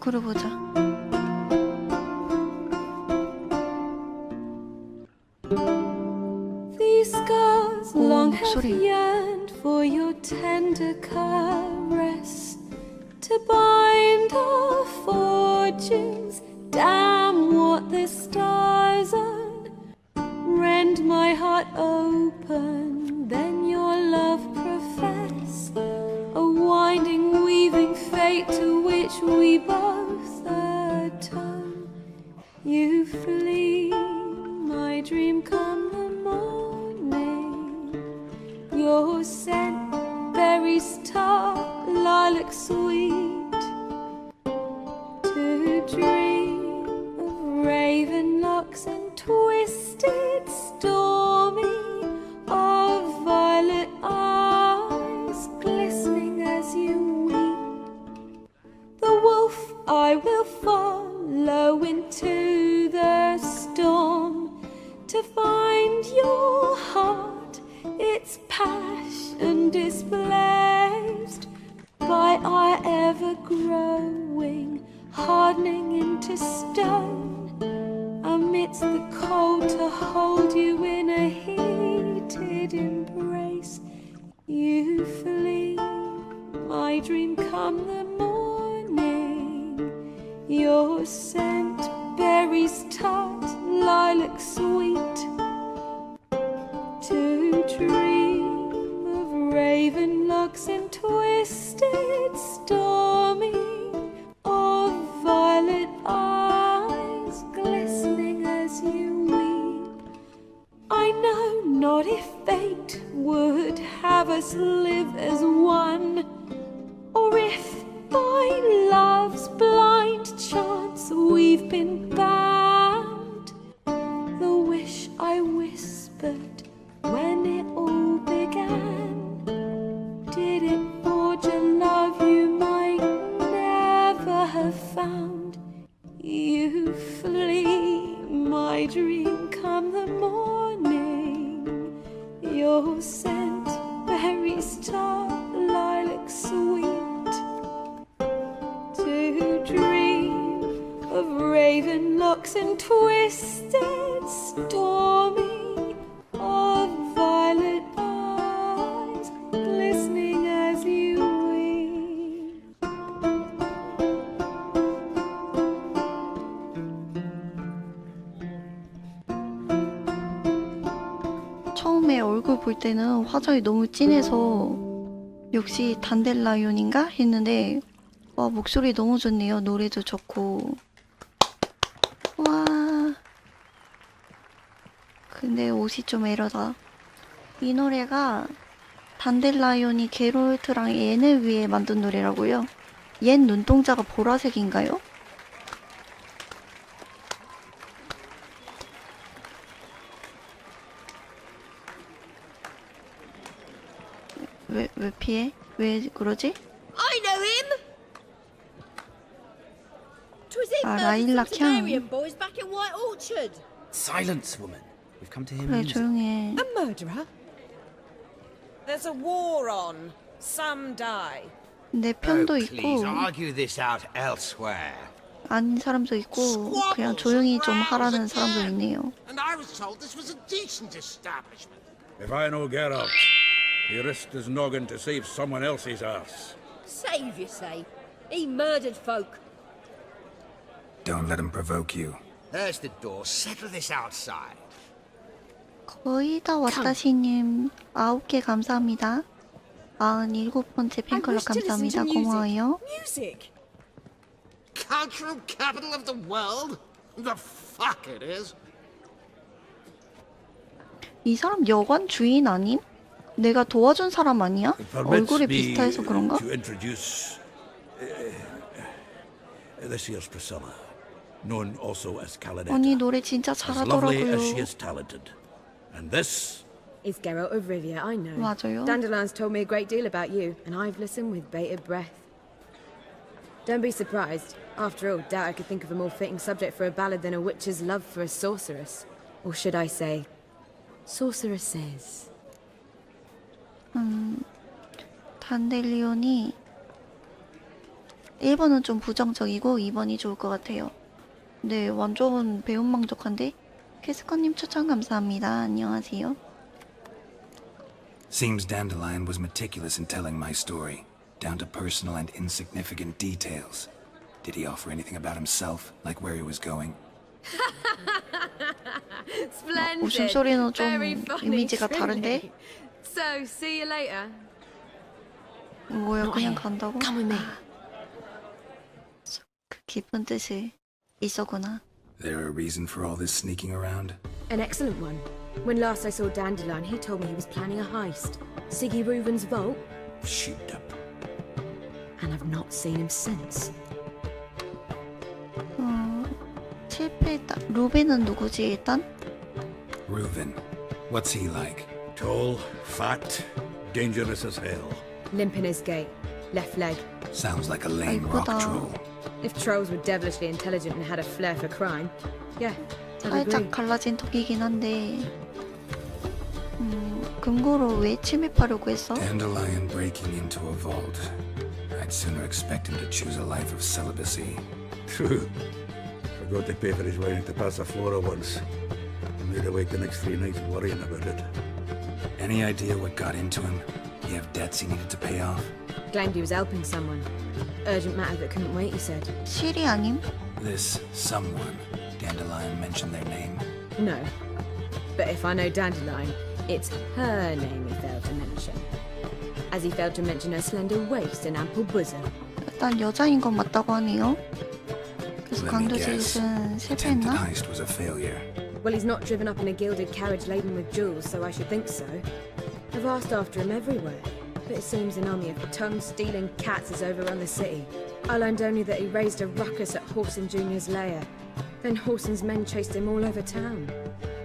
거꾸로 보자. These scars 오, long have 목소리. yearned for your tender caress to bind our fortunes. Damn what the stars we both atone. You flee, my dream come the morning. Your scent, berries tart, lilac sweet. To dream of raven locks and twisted, come the morning. Your scent, berries tart, lilac sweet. To dream of raven locks and twisted, stormy, of violet eyes glistening as you weep. I know not if fate would have us live as one, or if by love's blind chance we've been bound. The wish I whispered of raven locks and twisted, stormy, of violet eyes glistening as you weep. 처음에 얼굴 볼 때는 화장이 너무 진해서 역시 단델라이온인가 했는데 와 목소리 너무 좋네요. 노래도 좋고 근데 옷이 좀 에러다. 이 노래가 단델라이온이 게롤트랑 옌을 위해 만든 노래라고요. 옌 눈동자가 보라색인가요? 왜, 왜 피해? 왜 그러지? Ah, in White Orchard. Silence, woman. We've come to hear 그래 music. 조용해. A murderer? There's a war on. Some die. 내 편도 oh, 있고 please argue this out elsewhere. 아닌 사람도 있고 그냥 조용히 좀 하라는 사람도 있네요. And I was told this was a decent establishment. If I know Geralt, he risked his noggin to save someone else's ass. Save, you say? He murdered folk. Don't let him provoke you. There's the door. Settle this outside. 거의 다 왔다시님 아홉 개 감사합니다. 아흔 일곱 번째 팬클럽 감사합니다. 고마워요. Cultural capital of the world? The fuck it is. 이 사람 여관 주인 아님? 내가 도와준 사람 아니야? 얼굴이 비슷해서 그런가? to introduce uh, this here's Priscilla, known also as. 언니 노래 진짜 as as 잘하더라고요. is talented. And this It's Geralt of Rivia, I know. 맞아요. Dandelion's told me a great deal about you, and I've listened with bated breath. Don't be surprised. After all, doubt I could think of a more fitting subject for a ballad than a witch's love for a sorceress. Or should I say, sorceresses. 단델리온이 1번은 좀 부정적이고 2번이 좋을 것 같아요. 네, 완전 배운망덕한데? 캐스커님 추천 감사합니다. 안녕하세요. Seems Dandelion was meticulous in telling my story, down to personal and insignificant details. Did he offer anything about himself, like where he was going? Splendid. 웃음소리는 좀 Very funny, 이미지가 truly. 다른데? So, see you later. 뭐야, 그냥 간다고? Come with me. 그 깊은 뜻이 있었구나. There a reason for all this sneaking around? An excellent one. When last I saw Dandelion, he told me he was planning a heist. Siggy Reuven's vault, Shoot up. and I've not seen him since. 어, 실패했다. 루비는 누구지, 일단? Reuven. What's he like? Tall, fat, dangerous as hell. Limp in his gait, left leg. Sounds like a lame 아이고다. rock troll. If trolls were devilishly intelligent and had a flair for crime, yeah, I'd agree. 살짝 갈라진 턱이긴 한데 음, 금고로 왜 침입하려고 했어? Dandelion breaking into a vault. I'd sooner expect him to choose a life of celibacy. True. Forgot to pay for his wine at the Passaflora once. And made awake the next three nights worrying about it. Any idea what got into him? He have debts he needed to pay off? Claimed he was helping someone. Urgent matter that couldn't wait, he said. 실이 아님? This someone. Dandelion mentioned their name. No. But if I know Dandelion, it's her name he failed to mention. As he failed to mention her slender waist and ample bosom. 일단 여자인 건 맞다고 하네요. 그래서 Let me 강도 guess. 짓은 Attempted 실패했나? heist was a failure. Well, he's not driven up in a gilded carriage laden with jewels, so I should think so. I've asked after him everywhere, but it seems an army of tongue-stealing cats has overrun the city. I learned only that he raised a ruckus at Horson Jr.'s lair. Then Horson's men chased him all over town.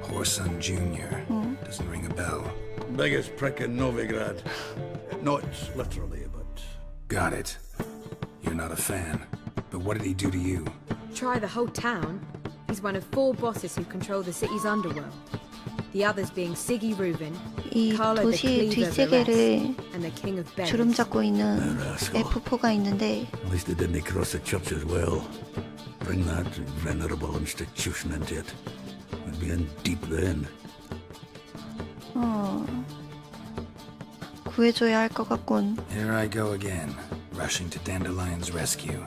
Horson Jr. Hmm? Doesn't ring a bell. Biggest prick in Novigrad. Not literally, but Got it. You're not a fan. But what did he do to you? Try the whole town. He's one of four bosses who control the city's underworld. The others being Siggy Reuven, 이 도시의 뒷세계를 Varese, and the King of Beggars. 주름 잡고 있는 rascal. F4가 있는데. 어, 구해줘야 할 것 같군. Here I go again, rushing to Dandelion's rescue.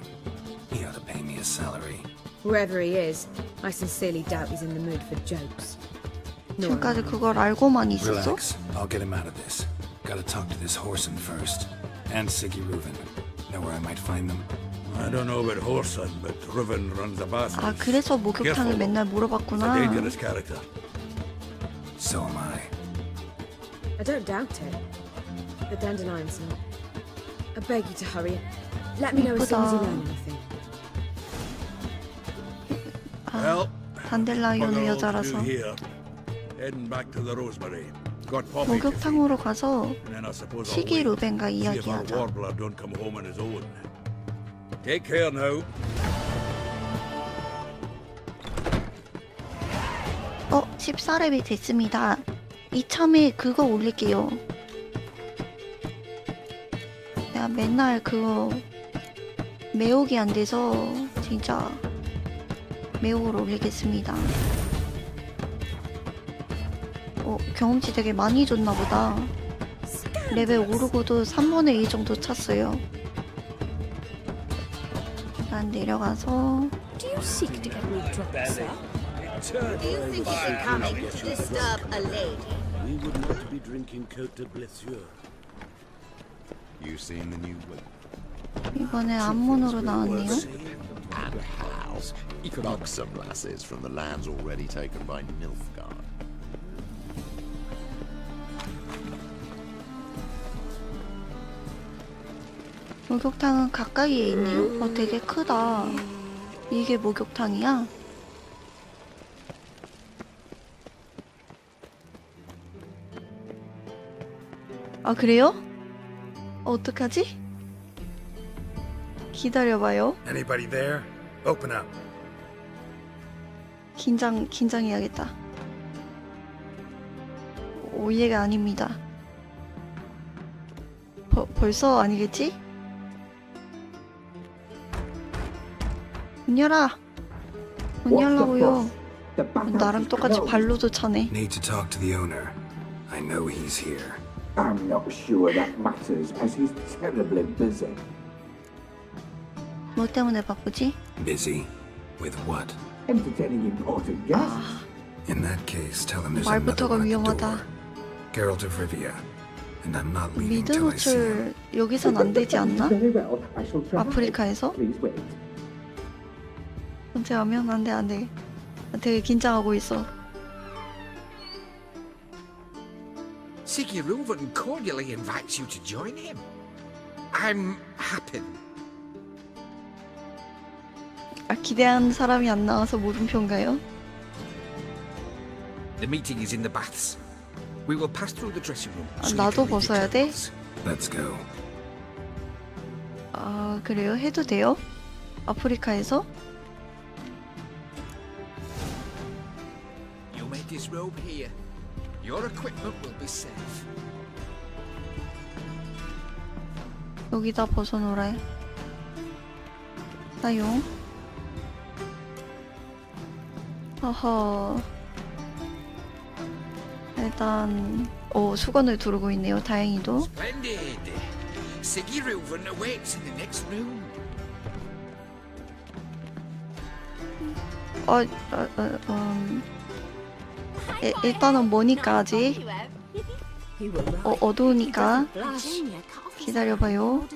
He ought to pay me a salary. Whoever he is, I sincerely doubt he's in the mood for jokes. Nor am 지금까지 I. 그걸 알고만 있었어? Relax. I'll get him out of this. Gotta talk to this Horson first. And Siggy Reuven. Know where I might find them? I don't know about Horson, but Riven runs a bath. 아 그래서 목욕탕을 맨날 He's a 물어봤구나. dangerous character. So am I. I don't doubt it. But Dandelion's not. I beg you to hurry. Let me know as soon as you 예쁘다. learn anything. Well, 단델라이온의 bugger all to 여자라서 목욕탕으로 가서 시기. 루벤과 이야기하자. 어, 14렙이 됐습니다. 이참에 그거 올릴게요. 내가 맨날 그거 매혹이 안 돼서 진짜 매혹을 올리겠습니다. 어, 경험치 되게 많이 줬나 보다. 레벨 오르고도 3분의 2 정도 찼어요. 난 내려가서 Do you seek to get me drunk, sir? Do you think it becoming to disturb a lady? We would not be drinking Cote de Blessure. You seen the new 이번에 앞문으로 나왔네요. and house? You could hug some lasses from the lands already taken by Nilfgaard. 목욕탕은 가까이에 있네요. 어, 되게 크다. 이게 목욕탕이야? 아, 그래요? 어떡하지? 기다려봐요. Anybody there? Open up. 긴장, 긴장해야겠다. 오예가 아닙니다. 버, 벌써 아니겠지? 문 열어. 문 열라고요. 나랑 똑같이 발로도 차네. Need to talk to the owner. I know he's here. I'm not sure that matters, as he's terribly busy. 뭐 때문에 바쁘지? Busy? With what? Entertaining important guests. In that case, tell him there's 말부터가 another one at the 위험하다. door. Geralt of Rivia. And I'm not leaving till I see him. 미드 노출 여기선 안 되지 않나? Very well, I shall try. 아프리카에서? Please wait. 선택하면 안돼 안돼. 되게 긴장하고 있어. Siguruvin cordially invites you to join him. I'm happy. 아, 기대한 사람이 안 나와서 물음표인가요? The meeting is in the baths. We will pass through the dressing room. 아, so you 나도 can leave your 벗어야 돼? clothes. Let's go. 아 그래요? 해도 돼요? 아프리카에서? Disrobe here. Your equipment will be safe. 여기다 벗어놓으래. 사용. 허허. 일단 오 수건을 두르고 있네요. 다행히도. Splendid. Siguruvin awaits in the next room. 어, 어, 어, 음. 일- 일단은 뭐니까 아직. 어, 어두우니까. 기다려봐요.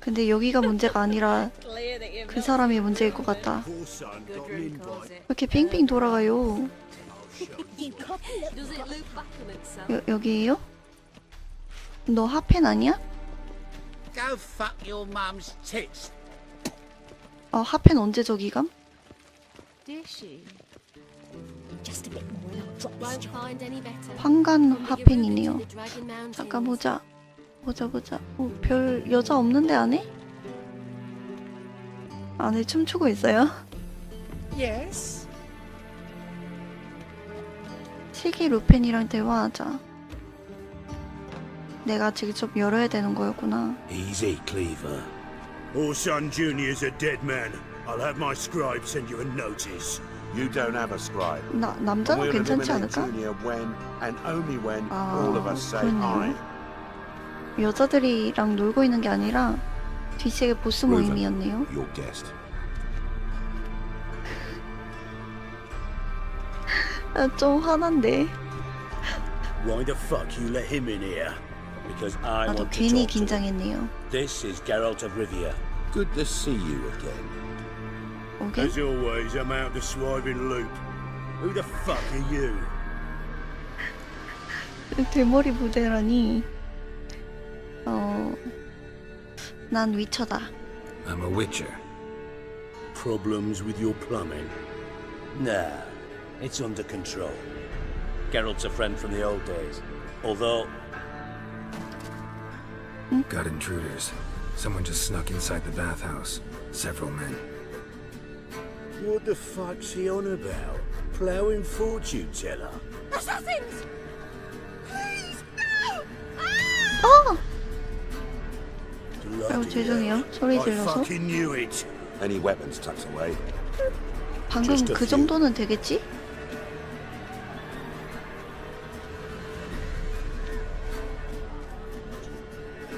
근데 여기가 문제가 아니라 그 사람이 문제일 것 같다. 이렇게 빙빙 돌아가요. 여, 여기에요? 너 하펜 아니야? 어, 하펜 언제 저기 감? Did she? Won't find any better. 황간 하펜이네요. The Dragon Mountains. 잠깐 보자. 보자 보자. 어, 별 여자 없는데 안에? 안에 춤추고 있어요? Yes. 시기 루펜이랑 대화하자. 내가 직접 열어야 되는 거였구나. Easy, Cleaver. Orson Jr.'s a dead man. I'll have my scribe send you a notice. You don't have a scribe. 나 남자가 we'll 괜찮지 eliminate 않을까? Junior when and only when 아, all of us say 그렇네요. aye. 여자들이랑 놀고 있는 게 아니라 뒷세계 보스 Reuven, 모임이었네요. Your guest. 아, 좀 화난데. Why the fuck you let him in here? Because I 나도 want to 괜히 talk to him. 긴장했네요. This is Geralt of Rivia. Good to see you again. 오케이? As always, I'm out the swiving loop. Who the fuck are you? 대머리 부대라니. 어, 난 위쳐다. I'm a witcher. Problems with your plumbing? Nah, it's under control. Geralt's a friend from the old days. Although, Got intruders. Someone just snuck inside the bathhouse. Several men. what the fuck's he on about? Ploughing fortune teller? Assassins! 어! Bloody 아유, 죄송해요. 소리 I 질러서. fucking knew it. Any weapons tucked away? 방금 그. 정도는 되겠지?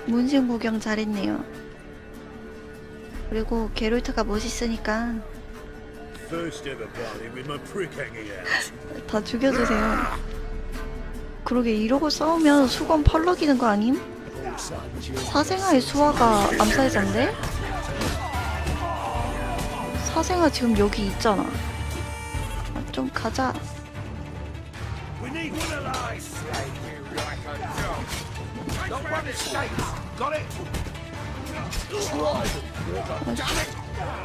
문신 구경 잘했네요. 그리고 게롤트가 멋있으니까. 다 죽여주세요. 그러게 이러고 싸우면 수건 펄럭이는 거 아님? 사생아의 수화가 암살자인데? 사생아 지금 여기 있잖아. 아, 좀 가자.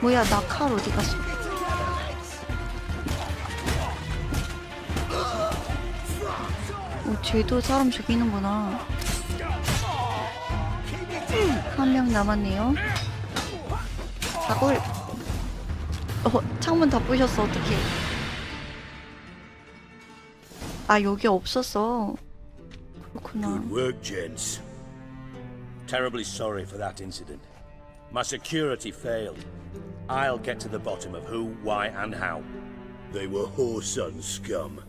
뭐야 나 칼 어디 갔어? 어, 쟤도 사람 죽이는구나. 한 명 남았네요. 사골. 어, 창문 다 부셨어 어떡해. 아 여기 없었어. 그렇구나. Good work. Terribly sorry for that incident. My security failed. I'll get to the bottom of who, why, and how. They were Whoreson scum.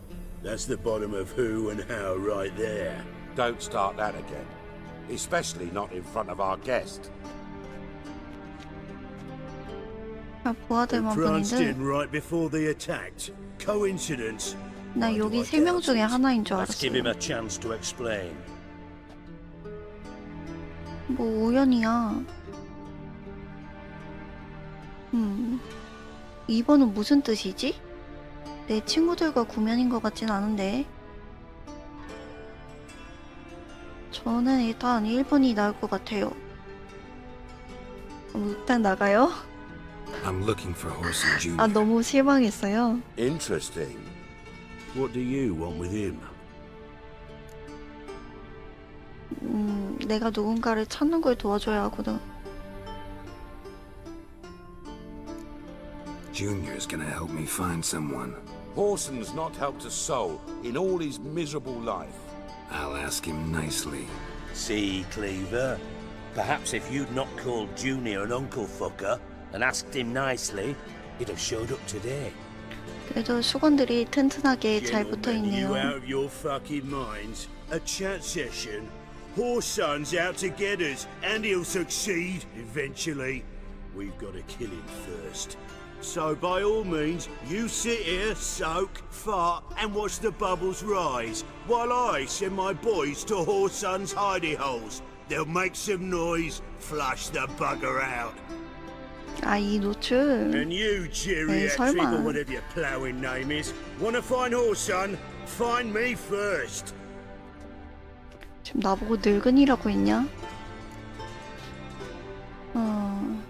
That's the bottom of who and how right there. Don't start that again. Especially not in front of our guest. 아, 부하들만 보는데 right before they attacked. Coincidence. 나 여기 세 명 중에 하나인 줄 Let's give him 알았어요. a chance to explain. 뭐 우연이야. 음. 2번은 무슨 뜻이지? 내 친구들과 구면인 것 같진 않은데. 저는 일단 1번이 나을 것 같아요. 음, 일단 나가요? I'm looking for Horson Jr. 아 너무 실망했어요. Interesting. What do you want with him? 내가 누군가를 찾는 걸 도와줘야 하거든. Junior's gonna help me find someone. Horson's not helped a soul in all his miserable life. I'll ask him nicely. See, Cleaver? Perhaps if you'd not called Junior an uncle fucker and asked him nicely, he'd have showed up today. 그래도 수건들이 튼튼하게 잘 붙어 있네요. out of your fucking minds? A chat session? Whoreson's out to get us, and he'll succeed eventually. We've got to kill him first. So by all means, you sit here, soak, fart, and watch the bubbles rise, while I send my boys to Whoreson's hidey holes. They'll make some noise, flush the bugger out. 아 이 노출 And you, geriatric, 설마. or whatever your ploughing name is, want to find Whoreson? Find me first. 지금 나보고 늙은이라고 했냐? 어...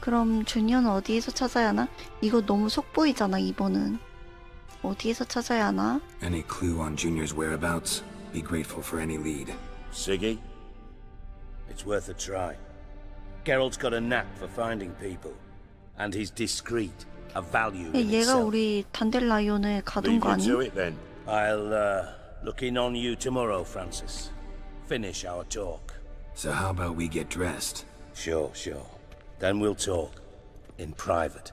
그럼 주니어는 어디에서 찾아야 하나? 이거 너무 속보이잖아 이번은 어디에서 찾아야 하나? Any clue on Junior's whereabouts? Be grateful for any lead. Siggy? It's worth a try. Geralt's got a knack for finding people. And he's discreet, a value in 얘가 itself. 우리 단델라이온을 가둔 Leave 거 you 아니? to it then. I'll, uh, look in on you tomorrow, Francis. Finish our talk. So how about we get dressed? Sure, sure. Then we'll talk. In private.